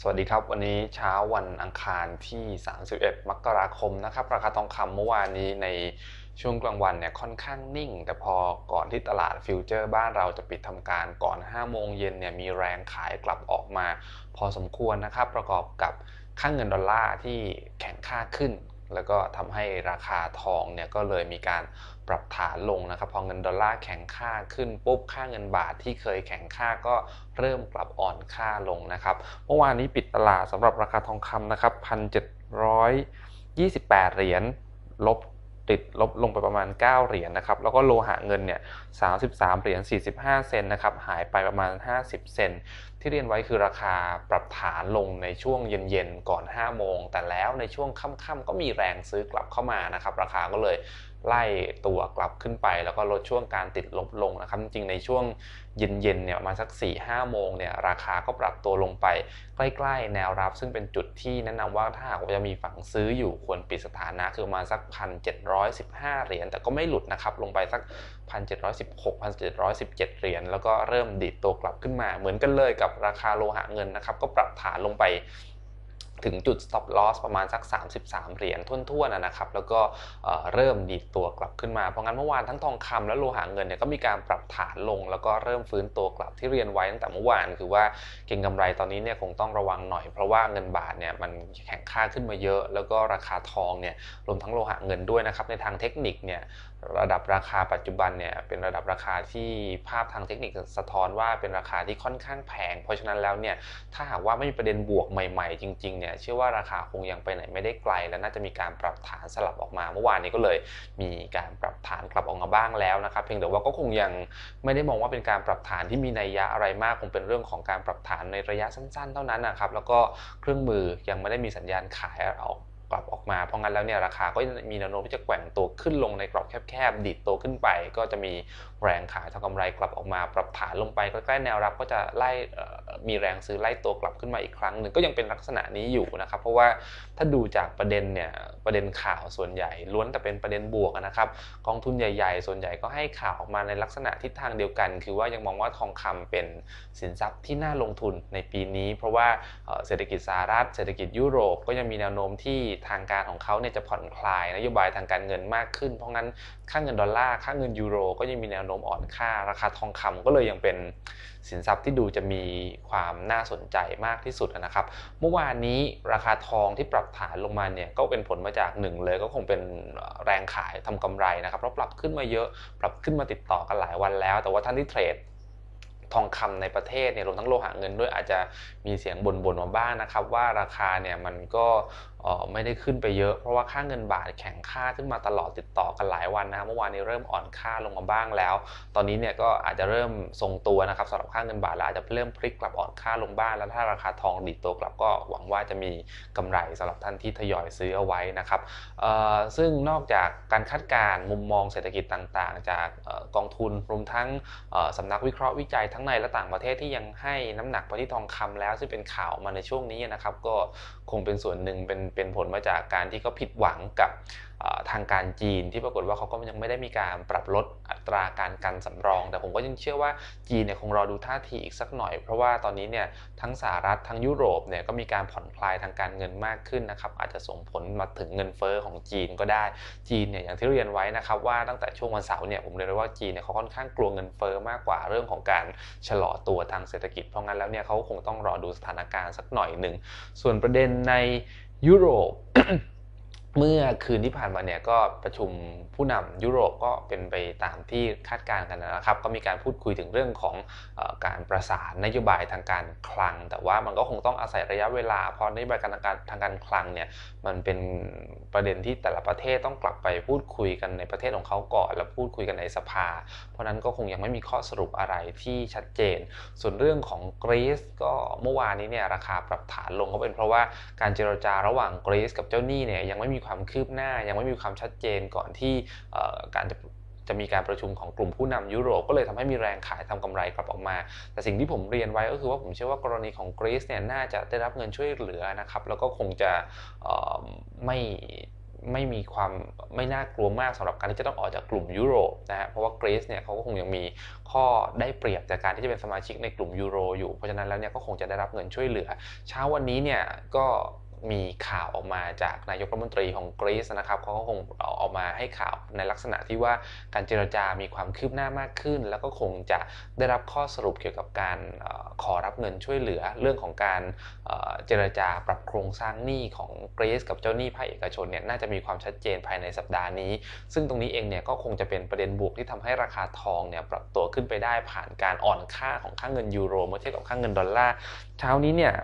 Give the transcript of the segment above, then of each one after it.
สวัสดีครับ วันนี้เช้าวันอังคารที่ 31 มกราคมนะครับ ราคาทองคำเมื่อวานนี้ในช่วงกลางวันเนี่ยค่อนข้างนิ่ง แต่พอก่อนที่ตลาดฟิวเจอร์บ้านเราจะปิดทำการก่อน 5 โมงเย็นเนี่ยมีแรงขายกลับออกมา พอสมควรนะครับ ประกอบกับค่างเงินดอลลาร์ที่แข็งค่าขึ้น แล้วก็ทำให้ราคาทองเนี่ยก็เลยมีการปรับฐานลงนะครับ พอเงินดอลลาร์แข็งค่าขึ้นปุ๊บค่าเงินบาทที่เคยแข็งค่าก็เริ่มกลับอ่อนค่าลงนะครับ เมื่อวานนี้ปิดตลาดสำหรับราคาทองคำนะครับ1,728เหรียญลบติดลบลงไปประมาณ 9 เหรียญนนะครับ แล้วก็โลหะเงินเนี่ย 33 เหรียญ 45 เซนนะครับ หายไปประมาณ 50 เซนที่เรียนไว้คือราคาปรับฐานลงในช่วงเย็นๆ ก่อน 5 โมง แต่แล้วในช่วงค่ำๆก็มีแรงซื้อกลับเข้ามานะครับ ราคาก็เลยไล่ตัวกลับขึ้นไป แล้วก็ลดช่วงการติดลบลงนะครับ จริงในช่วงเย็นๆเนี่ยมาสัก 4-5 โมงเนี่ยราคาก็ปรับตัวลงไป ใกล้ๆ แนวรับ ซึ่งเป็นจุดที่แนะนำว่าถ้าหากว่าจะมีฝั่งซื้ออยู่ควรปิดสถานะคือมาสัก 1,715 เหรียญแต่ก็ไม่หลุดนะครับ ลงไปสัก 1,716 1,717 เหรียญแล้วก็เริ่มดีดตัวกลับขึ้นมาเหมือนกันเลยกับราคาโลหะเงินนะครับก็ปรับฐานลงไปถึงจุด stop loss ประมาณสัก 33 เหรียญทุ่นๆนะครับ แล้วก็เริ่มดีดตัวกลับขึ้นมา เพราะงั้นเมื่อวานทั้งทองคำและโลหะเงินเนี่ยก็มีการปรับฐานลง แล้วก็เริ่มฟื้นตัวกลับที่เรียนไว้ตั้งแต่เมื่อวาน คือว่าเก็งกำไรตอนนี้เนี่ยคงต้องระวังหน่อย เพราะว่าเงินบาทเนี่ยมันแข็งค่าขึ้นมาเยอะ แล้วก็ราคาทองเนี่ยรวมทั้งโลหะเงินด้วยนะครับในทางเทคนิคเนี่ยระดับราคาปัจจุบันเนี่ยเป็นระดับราคาที่ภาพทางเทคนิคสะท้อนว่าเป็นราคาที่ค่อนข้างแพง เพราะฉะนั้นแล้วเนี่ยถ้าหากว่าไม่มีประเด็นบวกใหม่ๆ จริงๆเนี่ยเชื่อว่าราคาคงยังไปไหนไม่ได้ไกล และน่าจะมีการปรับฐานสลับออกมา เมื่อวานนี้ก็เลยมีการปรับฐานกลับออกมาบ้างแล้วนะครับเพียงแต่ว่าก็คงยังไม่ได้มองว่าเป็นการปรับฐานที่มีนัยยะอะไรมากคงเป็นเรื่องของการปรับฐานในระยะสั้น ๆ เท่านั้นนะครับแล้วก็เครื่องมือยังไม่ได้มีสัญญาณขายออก กลับออกมา เพราะงั้นแล้วเนี่ยราคาก็มีแนวโน้มที่จะแกว่งตัวขึ้นลงในกรอบแคบๆดิดตัวขึ้นไป ก็จะมีแรงขายทางกำไรกลับออกมาปรับฐานลงไปใกล้ๆแนวรับก็จะไล่มีแรงซื้อไล่ตัวกลับขึ้นมาอีกครั้งหนึ่งก็ยังเป็นลักษณะนี้อยู่นะครับ เพราะว่าถ้าดูจากประเด็นเนี่ยประเด็นข่าวส่วนใหญ่ ล้วนแต่เป็นประเด็นบวกนะครับกองทุนใหญ่ ๆ ส่วนใหญ่ก็ให้ข่าวออกมาในลักษณะทิศทางเดียวกัน คือว่ายังมองว่าทองคำเป็นสินทรัพย์ที่น่าลงทุนในปีนี้ เพราะว่าเศรษฐกิจสหรัฐเศรษฐกิจยุโรปก็ยังมีแนวโน้มที่ทางการของเขาเนี่ยจะผ่อนคลายนโยบายทางการเงินมากขึ้น เพราะงั้นค่าเงินดอลลาร์ค่าเงินยูโร ก็ยังมีแนวโน้มอ่อนค่า ราคาทองคำก็เลยยังเป็นสินทรัพย์ที่ดูจะมีความน่าสนใจมากที่สุดนะครับ เมื่อวานนี้ราคาทองที่ปรับฐานลงมาเนี่ยก็เป็นผลมาจากหนึ่งเลย ก็คงเป็นแรงขายทำกำไรนะครับเพราะปรับขึ้นมาเยอะปรับขึ้นมาติดต่อกันหลายวันแล้ว แต่ว่าท่านที่เทรดทองคำในประเทศเนี่ยรวมทั้งโลหะเงินด้วยอาจจะมีเสียงบ่นๆมาบ้างนะครับ ว่าราคาเนี่ยมันก็ไม่ได้ขึ้นไปเยอะ เพราะว่าค่าเงินบาทแข็งค่าขึ้นมาตลอดติดต่อกันหลายวันนะเมื่อวานนี้เริ่มอ่อนค่าลงมาบ้างแล้ว ตอนนี้เนี่ยก็อาจจะเริ่มทรงตัวนะครับสำหรับค่าเงินบาทแล้วอาจจะเริ่มพลิกกลับอ่อนค่าลงบ้างแล้วถ้าราคาทองดีดตัวกลับก็หวังว่าจะมีกำไรสำหรับท่านที่ทยอยซื้อเอาไว้นะครับซึ่งนอกจากการคาดการณ์มุมมองเศรษฐกิจต่างๆ จากกองทุนรวมทั้งสำนักวิเคราะห์วิจัยทั้งในและต่างประเทศที่ยังให้น้ำหนักไปที่ทองคำแล้วซึ่งเป็นข่าวมาในช่วงนี้นะครับก็คงเป็นส่วนหนึ่งเป็นเป็นผลมาจากการที่เขาผิดหวังกับทางการจีนที่ปรากฏว่าเขาก็ยังไม่ได้มีการปรับลดอัตราการกันสำรอง แต่ผมก็ยังเชื่อว่าจีนเนี่ยคงรอดูท่าทีอีกสักหน่อย เพราะว่าตอนนี้เนี่ยทั้งสหรัฐทั้งยุโรปเนี่ยก็มีการผ่อนคลายทางการเงินมากขึ้นนะครับอาจจะส่งผลมาถึงเงินเฟอ้อของจีนก็ได้จีนเนี่ยอย่างที่เรียนไว้นะครับว่าตั้งแต่ช่วงวันเสาร์เนี่ยผมเรียนว่าจีนเนี่ยเขาค่อนข้างกลัวเงินเฟอ้อมากกว่าเรื่องของการชะลอตัวทางเศรษฐกิจเพราะงั้นแล้วเนี่ยเขาคงต้องรอดูสถานการณ์สักหน่อยหนึ่งส่วนประเด็นใน ยุโรป เมื่อคืนที่ผ่านมาเนี่ยก็ประชุมผู้นำยุโรปก็เป็นไปตามที่คาดการณ์กันนะครับ ก็มีการพูดคุยถึงเรื่องของอการประสานนโยบายทางการคลัง แต่ว่ามันก็คงต้องอาศัยระยะเวลาเพราะนโยบายการทางการทางการคลังเนี่ยมันเป็นประเด็นที่แต่ละประเทศต้องกลับไปพูดคุยกันในประเทศของเขาก่อนแล้วพูดคุยกันในสภา เพราะนั้นก็คงยังไม่มีข้อสรุปอะไรที่ชัดเจน ส่วนเรื่องของกรีซก็เมื่อวานนี้เนี่ยราคาปรับฐานลงก็เป็นเพราะว่าการเจรจาระหว่างกรีซกับเจ้าหนี้เนี่ยยังไม่มีความคืบหน้า ยังไม่มีความชัดเจนก่อนที่การจะจะมีการประชุมของกลุ่มผู้นำยุโรปก็เลยทำให้มีแรงขายทำกำไรกลับออกมา แต่สิ่งที่ผมเรียนไว้ก็คือว่าผมเชื่อว่ากรณีของกรีซเนี่ยน่าจะได้รับเงินช่วยเหลือนะครับ แล้วก็คงจะไม่ไม่มีความไม่น่ากลัวมากสำหรับการที่จะต้องออกจากกลุ่มยุโรปนะฮะเพราะว่ากรีซเนี่ยเขาก็คงยังมีข้อได้เปรียบจากการที่จะเป็นสมาชิกในกลุ่มยูโรอยู่เพราะฉะนั้นแล้วเนี่ยก็คงจะได้รับเงินช่วยเหลือ เช้าวันนี้เนี่ยก็ มีข่าวออกมาจากนายกรัฐมนตรีของกรีซนะครับเขาก็คงออกมาให้ข่าวในลักษณะที่ว่าการเจรจามีความคืบหน้ามากขึ้น แล้วก็คงจะได้รับข้อสรุปเกี่ยวกับการออขอรับเงินช่วยเหลือเรื่องของการเออเจรจาปรับโครงสร้างหนี้ของกรีซกับเจ้าหนี้ภาคเอกชนเนี่ยน่าจะมีความชัดเจนภายในสัปดาห์นี้ ซึ่งตรงนี้เองเนี่ยก็คงจะเป็นประเด็นบวกที่ทำให้ราคาทองเนี่ยปรับตัวขึ้นไปได้ผ่านการอ่อนค่าของค่าเงินยูโรเมื่อเทียบกับค่าเงินดอลลาร์เช้านี้เนี่ย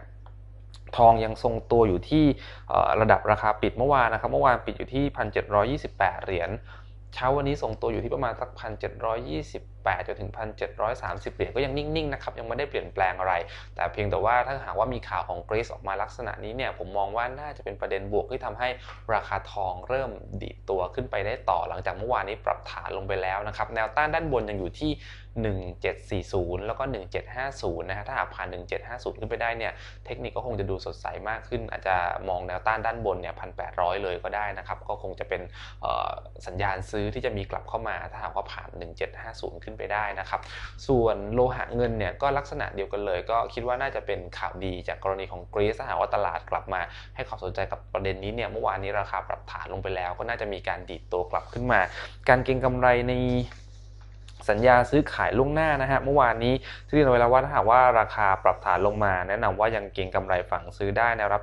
ทองยังทรงตัวอยู่ที่ระดับราคาปิดเมื่อวานนะครับ เมื่อวานปิดอยู่ที่ 1,728 เหรียญ เช้าวันนี้ทรงตัวอยู่ที่ประมาณสัก 1,720 1,728จนถึง 1,730 เหรียญก็ยังนิ่งๆนะครับยังไม่ได้เปลี่ยนแปลงอะไร แต่เพียงแต่ว่าถ้าหากว่ามีข่าวของกรีซออกมาลักษณะนี้เนี่ยผมมองว่าน่าจะเป็นประเด็นบวกที่ทำให้ราคาทองเริ่มดีดตัวขึ้นไปได้ต่อ หลังจากเมื่อวานนี้ปรับฐานลงไปแล้วนะครับแนวต้านด้านบนยังอยู่ที่ 1740 แล้วก็ 1750 นะฮะถ้าหากผ่าน 1750 ขึ้นไปได้เนี่ยเทคนิคก็คงจะดูสดใสมากขึ้น อาจจะมองแนวต้านด้านบนเนี่ย1,800 เลยก็ได้นะครับก็คงจะเป็นสัญญาณซื้อที่จะมีกลับเข้ามาถ้าหากว่าผ่าน 1750 ขึ้นไปได้นะครับ ส่วนโลหะเงินเนี่ยก็ลักษณะเดียวกันเลย ก็คิดว่าน่าจะเป็นข่าวดีจากกรณีของกรีซถ้าหากว่าตลาดกลับมา ให้ความสนใจกับประเด็นนี้เนี่ยเมื่อวานนี้ราคาปรับฐานลงไปแล้ว ก็น่าจะมีการดีดตัวกลับขึ้นมา การเก็งกำไรใน สัญญาซื้อขายล่วงหน้านะฮะเมื่อวานนี้ที่เรียนไว้แล้วว่าถ้าหากว่าราคาปรับฐานลงมา แนะนำว่ายังเก็งกำไรฝั่งซื้อได้แนวรับ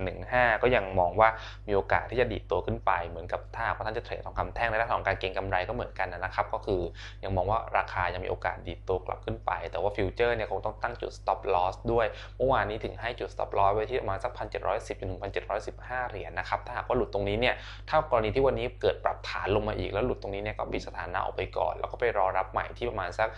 1715 ก็ยังมองว่ามีโอกาสที่จะดีดตัวขึ้นไป เหมือนกับถ้าหากว่าท่านจะเทรดทองคำแท่งในด้านของการเก็งกำไรก็เหมือนกันนะครับ ก็คือยังมองว่าราคายังมีโอกาสดีดตัวกลับขึ้นไป แต่ว่าฟิวเจอร์เนี่ยคงต้องตั้งจุด stop loss ด้วยเมื่อวานนี้ถึงให้จุด stop loss ไว้ที่ประมาณสัก1,710จนถึง1,715 เหรียญนะครับถ้าหากว่าหลุดตรงนี้เนี่ยถ้ากรณีที่วันนี้เกิดปรับฐานลงมาอีกแล้วหลุดตรงนี้เนี่ยก็ปิดสถานะออกไปก่อนแล้วก็ไปรอรับใหม่ที่ประมาณสัก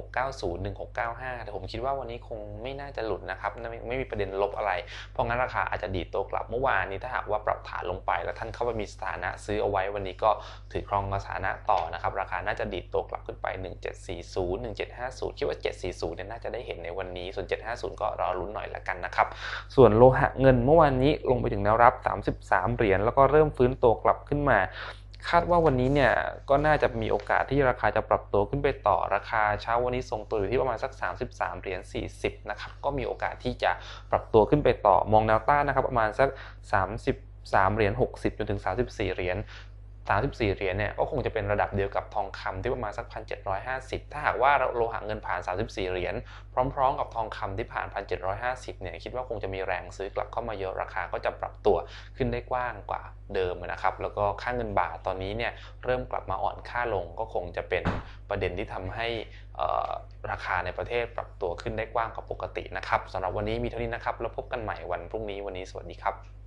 1690 1695 แต่ผมคิดว่าวันนี้คงไม่น่าจะหลุดนะครับไม่ไม่มีประเด็นลบอะไร เพราะงั้นราคาอาจจะดีดตัวกลับเมื่อวานนี้ถ้าหากว่าปรับฐานลงไป แล้วท่านเข้าไปมีสถานะซื้อเอาไว้วันนี้ก็ถือครองสถานะต่อนะครับราคาน่าจะดีดตัวกลับขึ้นไป 1740 1750 คิดว่า 740เนี่ยน่าจะได้เห็นในวันนี้ส่วน 750 ก็รอลุ้นหน่อยละกันนะครับส่วนโลหะเงินเมื่อวานนี้ลงไปถึงแนวรับ 33 เหรียญแล้วก็เริ่มฟื้นตัวกลับขึ้นมา คาดว่าวันนี้เนี่ยก็น่าจะมีโอกาสที่ราคาจะปรับตัวขึ้นไปต่อราคาเช้าวันนี้ทรงตัวอยู่ที่ประมาณสัก 33เหรียญ40นะครับก็มีโอกาสที่จะปรับตัวขึ้นไปต่อมองแนวต้านนะครับประมาณสัก33เหรียญ60 จนถึง 34 เหรียญ 34 เหรียญเนี่ยก็คงจะเป็นระดับเดียวกับทองคำที่ประมาณสัก 1,750 ถ้าหากว่าโลหะเงินผ่าน 34 เหรียญพร้อม ๆ กับทองคำที่ผ่าน 1,750 เนี่ยคิดว่าคงจะมีแรงซื้อกลับเข้ามาเยอะราคาก็จะปรับตัวขึ้นได้กว้างกว่าเดิมนะครับแล้วก็ค่าเงินบาทตอนนี้เนี่ยเริ่มกลับมาอ่อนค่าลงก็คงจะเป็นประเด็นที่ทำให้ราคาในประเทศปรับตัวขึ้นได้กว้างกว่าปกตินะครับสำหรับวันนี้มีเท่านี้นะครับแล้วพบกันใหม่วันพรุ่งนี้วันนี้สวัสดีครับ